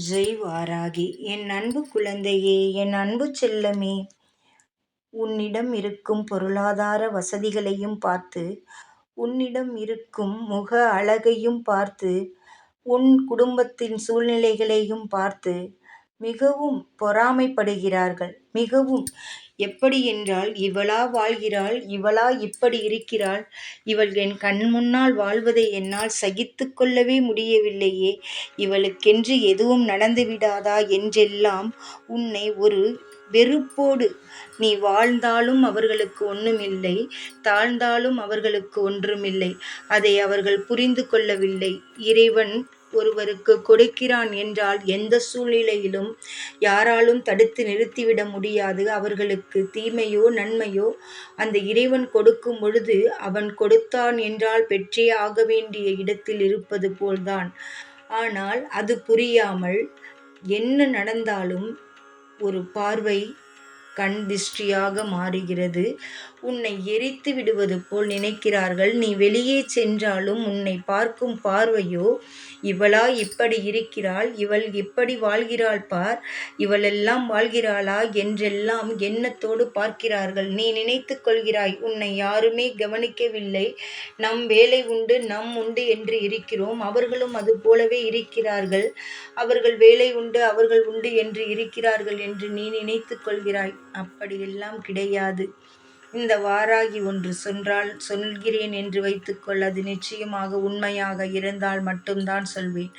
ஜெய் வாராகி என் அன்பு குழந்தையே என் அன்பு செல்லமே உன்னிடம் இருக்கும் பொருளாதார வசதிகளையும் பார்த்து உன்னிடம் இருக்கும் முக அழகையும் பார்த்து உன் குடும்பத்தின் சூழ்நிலைகளையும் பார்த்து மிகவும் பொறாமைப்படுகிறார்கள். மிகவும். எப்படி என்றால் இவளா வாழ்கிறாள் இவளா இப்படி இருக்கிறாள் இவள் என் கண் முன்னால் வாழ்வதை என்னால் சகித்து கொள்ளவே முடியவில்லையே இவளுக்கென்று எதுவும் நடந்துவிடாதா என்றெல்லாம் உன்னை ஒரு வெறுப்போடு நீ வாழ்ந்தாலும் அவர்களுக்கு ஒன்றுமில்லை தாழ்ந்தாலும் அவர்களுக்கு ஒன்றுமில்லை அதை அவர்கள் புரிந்து கொள்ளவில்லை. இறைவன் ஒருவருக்கு கொடுக்கிறான் என்றால் எந்த சூழ்நிலையிலும் யாராலும் தடுத்து நிறுத்திவிட முடியாது. அவர்களுக்கு தீமையோ நன்மையோ அந்த இறைவன் கொடுக்கும் பொழுது அவன் கொடுத்தான் என்றால் பெற்றே ஆக வேண்டிய இடத்தில் இருப்பது போல்தான். ஆனால் அது புரியாமல் என்ன நடந்தாலும் ஒரு பார்வை கண் திஷ்டியாக மாறுகிறது. உன்னை எரித்து விடுவது போல் நினைக்கிறார்கள். நீ வெளியே சென்றாலும் உன்னை பார்க்கும் பார்வையோ இவளா இப்படி இருக்கிறாள். இவள் இப்படி வாழ்கிறாள் பார். இவளெல்லாம் வாழ்கிறாளா? என்றெல்லாம் எண்ணத்தோடு பார்க்கிறார்கள். நீ நினைத்து கொள்கிறாய் உன்னை யாருமே கவனிக்கவில்லை. நம் வேலை உண்டு நம் உண்டு என்று இருக்கிறோம். அவர்களும் அது போலவே இருக்கிறார்கள். அவர்கள் வேலை உண்டு அவர்கள் உண்டு என்று இருக்கிறார்கள் என்று நீ நினைத்து கொள்கிறாய். அப்படியெல்லாம் கிடையாது. இந்த வாராகி ஒன்று சொன்றால் சொல்கிறேன் என்று வைத்துக்கொள் அது நிச்சயமாக உண்மையாக இருந்தால் மட்டும்தான் சொல்வேன்.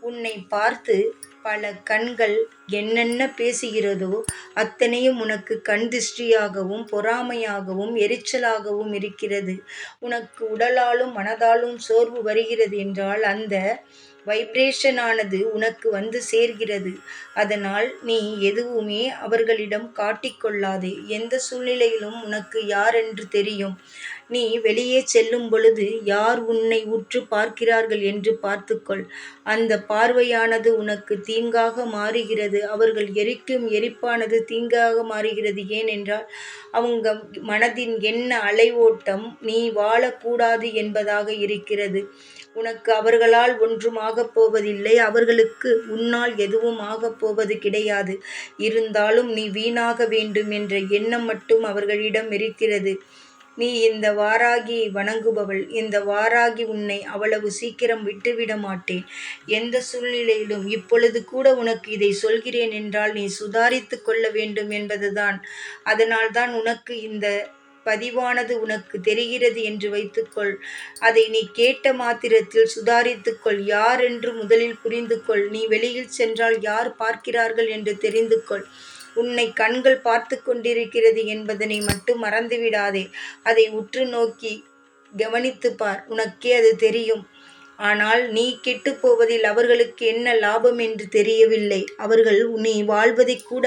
உன்னை பார்த்து பல கண்கள் என்னென்ன பேசுகிறதோ அத்தனையும் உனக்கு கண் திருஷ்டியாகவும் பொறாமையாகவும் எரிச்சலாகவும் இருக்கிறது. உனக்கு உடலாலும் மனதாலும் சோர்வு வருகிறது என்றால் அந்த வைப்ரேஷனானது உனக்கு வந்து சேர்கிறது. அதனால் நீ எதுவுமே அவர்களிடம் காட்டிக்கொள்ளாதே. எந்த சூழ்நிலையிலும் உனக்கு யாரென்று தெரியும்? நீ வெளியே செல்லும் பொழுது யார் உன்னை உற்று பார்க்கிறார்கள் என்று பார்த்துக்கொள். அந்த பார்வையானது உனக்கு தீங்காக மாறுகிறது. அவர்கள் எரிக்கும் எரிப்பானது தீங்காக மாறுகிறது. ஏனென்றால் அவங்க மனதின் என்ன அலைவோட்டம் நீ வாழக்கூடாது என்பதாக இருக்கிறது. உனக்கு அவர்களால் ஒன்றும் ஆகப் போவதில்லை. அவர்களுக்கு உன்னால் எதுவும் ஆகப் போவது கிடையாது. இருந்தாலும் நீ வீணாக வேண்டும் என்ற எண்ணம் மட்டும் அவர்களிடம் இருக்கிறது. நீ இந்த வாராகியை வணங்குபவள். இந்த வாராகி உன்னை அவ்வளவு சீக்கிரம் விட்டுவிட மாட்டேன். எந்த சூழ்நிலையிலும் இப்பொழுது கூட உனக்கு இதை சொல்கிறேன் என்றால் நீ சுதாரித்து கொள்ள வேண்டும் என்பதுதான். அதனால்தான் உனக்கு இந்த பதிவானது உனக்கு தெரிகிறது என்று வைத்துக்கொள். அதை நீ கேட்ட மாத்திரத்தில் சுதாரித்துக்கொள். யார் என்று முதலில் புரிந்து கொள் நீ வெளியில் சென்றால் யார் பார்க்கிறார்கள் என்று தெரிந்து கொள் உன்னை கண்கள் பார்த்து கொண்டிருக்கிறது என்பதனை மட்டும் மறந்துவிடாதே. அதை உற்று நோக்கி கவனித்து பார். உனக்கே அது தெரியும். ஆனால் நீ கெட்டுப் போவதில் அவர்களுக்கு என்ன லாபம் என்று தெரியவில்லை. அவர்கள் நீ வாழ்வதை கூட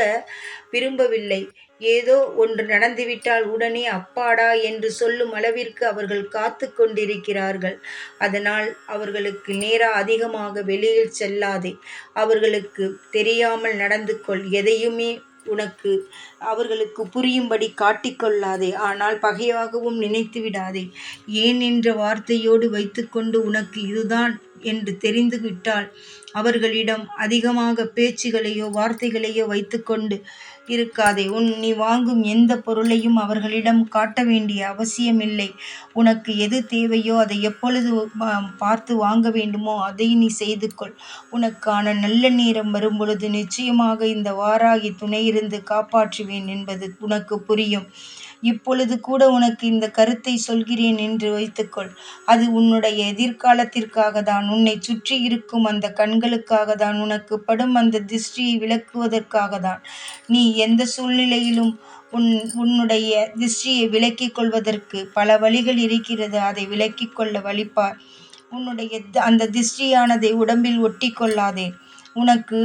விரும்பவில்லை. ஏதோ ஒன்று நடந்துவிட்டால் உடனே அப்பாடா என்று சொல்லும் அளவிற்கு அவர்கள் காத்து கொண்டிருக்கிறார்கள். அதனால் அவர்களுக்கு நேரா அதிகமாக வெளியில் செல்லாதே. அவர்களுக்கு தெரியாமல் நடந்து கொள். எதையுமே உனக்கு அவர்களுக்கு புரியும்படி காட்டிக்கொள்ளாதே. ஆனால் பகையாகவும் நினைத்து விடாதே ஏன் என்ற வார்த்தையோடு வைத்துக்கொண்டு உனக்கு இதுதான் என்று தெரிந்துவிட்டால் அவர்களிடம் அதிகமாக பேச்சுகளையோ வார்த்தைகளையோ வைத்துக்கொண்டு இருக்காதே உன் நீ வாங்கும் எந்த பொருளையும் அவர்களிடம் காட்ட வேண்டிய அவசியமில்லை. உனக்கு எது தேவையோ அதை எப்பொழுது பார்த்து வாங்க வேண்டுமோ அதை நீ செய்து கொள். உனக்கான நல்ல நேரம் வரும்பொழுது நிச்சயமாக இந்த வாராகி துணையிருந்து காப்பாற்றுவேன் என்பது உனக்கு புரியும். இப்பொழுது கூட உனக்கு இந்த கருத்தை சொல்கிறேன் என்று வைத்துக்கொள். அது உன்னுடைய எதிர்காலத்திற்காக தான் உன்னை சுற்றி இருக்கும் அந்த கண்களுக்காக தான் உனக்கு படும் அந்த திருஷ்டியை விளக்குவதற்காக தான் நீ எந்த சூழ்நிலையிலும் உன் உன்னுடைய திருஷ்டியை விலக்கிக் கொள்வதற்கு பல வழிகள் இருக்கிறது. அதை விலக்கிக் கொள்ள வழிப்பார். உன்னுடைய அந்த திருஷ்டியானதை உடம்பில் ஒட்டி கொள்ளாதே. உனக்கு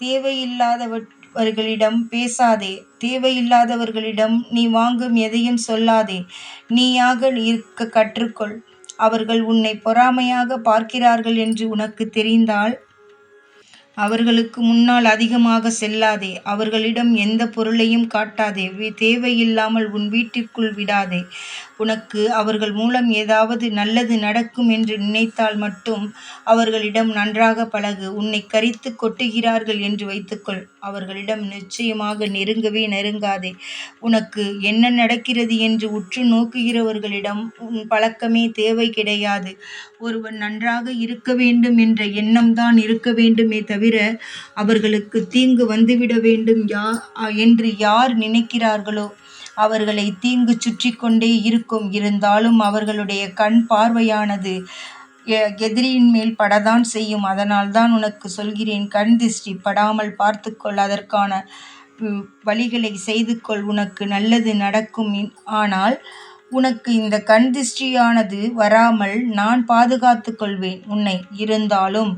தேவையில்லாதவற் அவர்களிடம் பேசாதே தேவையில்லாதவர்களிடம் நீ வாங்கும் எதையும் சொல்லாதே நீயாக இருக்க கற்றுக்கொள் அவர்கள் உன்னை பொறாமையாக பார்க்கிறார்கள் என்று உனக்கு தெரிந்தால் அவர்களுக்கு முன்னால் அதிகமாக செல்லாதே. அவர்களிடம் எந்த பொருளையும் காட்டாதே. தேவையில்லாமல் உன் வீட்டிற்குள் விடாதே. உனக்கு அவர்கள் மூலம் ஏதாவது நல்லது நடக்கும் என்று நினைத்தால் மட்டும் அவர்களிடம் நன்றாக பழகு. உன்னை கரித்து கொட்டுகிறார்கள் என்று வைத்துக்கொள். அவர்களிடம் நிச்சயமாக நெருங்கவே நெருங்காதே. உனக்கு என்ன நடக்கிறது என்று உற்று நோக்குகிறவர்களிடம் உன் பழக்கமே தேவை கிடையாது. ஒருவன் நன்றாக இருக்க வேண்டும் என்ற எண்ணம்தான் இருக்க வேண்டுமே தவிர அவர்களுக்கு தீங்கு வந்துவிட வேண்டும் யா என்று யார் நினைக்கிறார்களோ அவர்களை தீங்கு சுற்றி கொண்டே இருக்கும். இருந்தாலும் அவர்களுடைய கண் பார்வையானது எதிரியின் மேல் படத்தான் செய்யும். அதனால்தான் உனக்கு சொல்கிறேன் கண் திருஷ்டி படாமல் பார்த்துக்கொள். அதற்கான வழிகளை செய்து கொள். உனக்கு நல்லது நடக்கும். ஆனால் உனக்கு இந்த கண் திருஷ்டியானது வராமல் நான் பாதுகாத்து கொள்வேன் உன்னை. இருந்தாலும்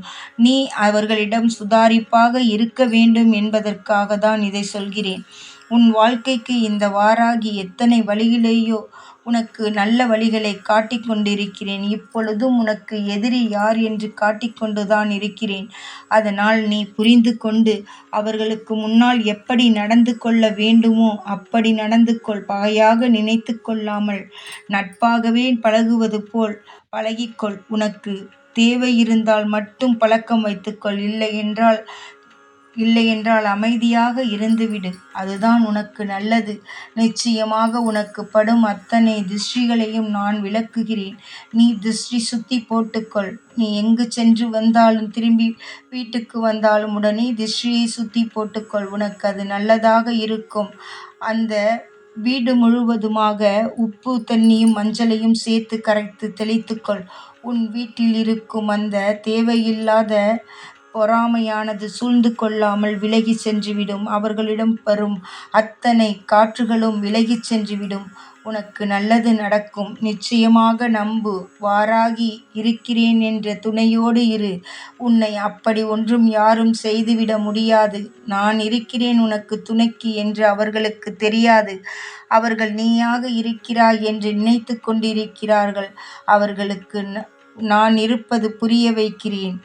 நீ அவர்களிடம் சுதாரிப்பாக இருக்க வேண்டும் என்பதற்காக தான் இதை சொல்கிறேன். உன் வாழ்க்கைக்கு இந்த வாராகி எத்தனை வழிகளிலேயோ உனக்கு நல்ல வழிகளைக் காட்டிக் கொண்டிருக்கிறேன். இப்பொழுதும் உனக்கு எதிரி யார் என்று காட்டிக் கொண்டுதான் இருக்கிறேன். அதனால் நீ புரிந்து கொண்டு அவர்களுக்கு முன்னால் எப்படி நடந்து கொள்ள வேண்டுமோ அப்படி நடந்து கொள். பகையாக நினைத்து கொள்ளாமல் நட்பாகவே பழகுவது போல் பழகிக்கொள். உனக்கு தேவை இருந்தால் மட்டும் பழக்கம் வைத்துக்கொள். இல்லை என்றால் இல்லையென்றால் அமைதியாக இருந்துவிடு. அதுதான் உனக்கு நல்லது. நிச்சயமாக உனக்கு படும் அத்தனை திஷ்டிகளையும் நான் விளக்குகிறேன் நீ திருஷ்டி சுத்தி போட்டுக்கொள். நீ எங்கு சென்று வந்தாலும் திரும்பி வீட்டுக்கு வந்தாலும் உடனே திருஷ்டியை சுத்தி போட்டுக்கொள். உனக்கு அது நல்லதாக இருக்கும். அந்த வீடு முழுவதுமாக உப்பு தண்ணியும் மஞ்சளையும் சேர்த்து கரைத்து தெளித்துக்கொள். உன் வீட்டில் இருக்கும் அந்த தேவையில்லாத பொறாமையானது சூழ்ந்து கொள்ளாமல் விலகிச் சென்றுவிடும். அவர்களிடம் வரும் அத்தனை காற்றுகளும் விலகிச் சென்றுவிடும். உனக்கு நல்லது நடக்கும். நிச்சயமாக நம்பு. வாராகி இருக்கிறேன் என்ற துணையோடு இரு. உன்னை அப்படி ஒன்றும் யாரும் செய்துவிட முடியாது. நான் இருக்கிறேன் உனக்கு துணைக்கு என்று அவர்களுக்கு தெரியாது. அவர்கள் நீயாக இருக்கிறாய் என்று நினைத்து கொண்டிருக்கிறார்கள். அவர்களுக்கு நான் இருப்பது புரிய வைக்கிறேன்.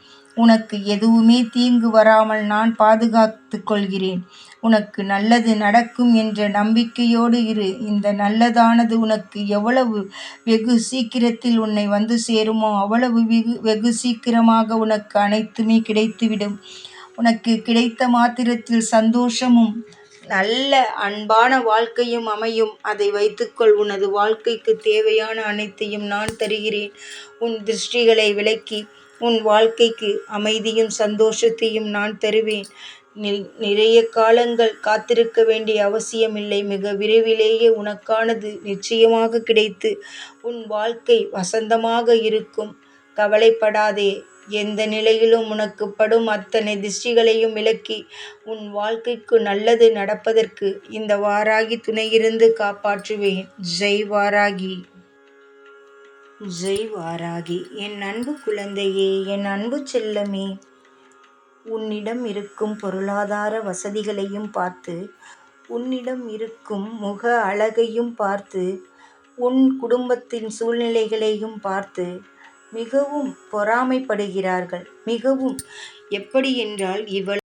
உனக்கு எதுவுமே தீங்கு வராமல் நான் பாதுகாத்து கொள்கிறேன். உனக்கு நல்லது நடக்கும் என்ற நம்பிக்கையோடு இரு. இந்த நல்லதானது உனக்கு எவ்வளவு வெகு சீக்கிரத்தில் உன்னை வந்து சேருமோ அவ்வளவு வெகு வெகு சீக்கிரமாக உனக்கு அனைத்துமே கிடைத்துவிடும். உனக்கு கிடைத்த மாத்திரத்தில் சந்தோஷமும் நல்ல அன்பான வாழ்க்கையும் அமையும். அதை வைத்துக்கொள். உனது வாழ்க்கைக்கு தேவையான அனைத்தையும் நான் தருகிறேன். உன் திருஷ்டிகளை விலக்கி உன் வாழ்க்கைக்கு அமைதியும் சந்தோஷத்தையும் நான் தருவேன். நிறைய காலங்கள் காத்திருக்க வேண்டிய அவசியமில்லை. மிக விரைவிலேயே உனக்கானது நிச்சயமாக கிடைத்து உன் வாழ்க்கை வசந்தமாக இருக்கும். கவலைப்படாதே. எந்த நிலையிலும் உனக்கு படும் அத்தனை திஷ்டிகளையும் விலக்கி உன் வாழ்க்கைக்கு நல்லது நடப்பதற்கு இந்த வாராகி துணையிருந்து காப்பாற்றுவேன். ஜெய் வாராகி! ஜெய் வாராகி! என் அன்பு குழந்தையே என் அன்பு செல்லமே உன்னிடம் இருக்கும் பொருளாதார வசதிகளையும் பார்த்து உன்னிடம் இருக்கும் முக அழகையும் பார்த்து உன் குடும்பத்தின் சூழ்நிலைகளையும் பார்த்து மிகவும் பொறாமைப்படுகிறார்கள். மிகவும். எப்படி என்றால் இவள்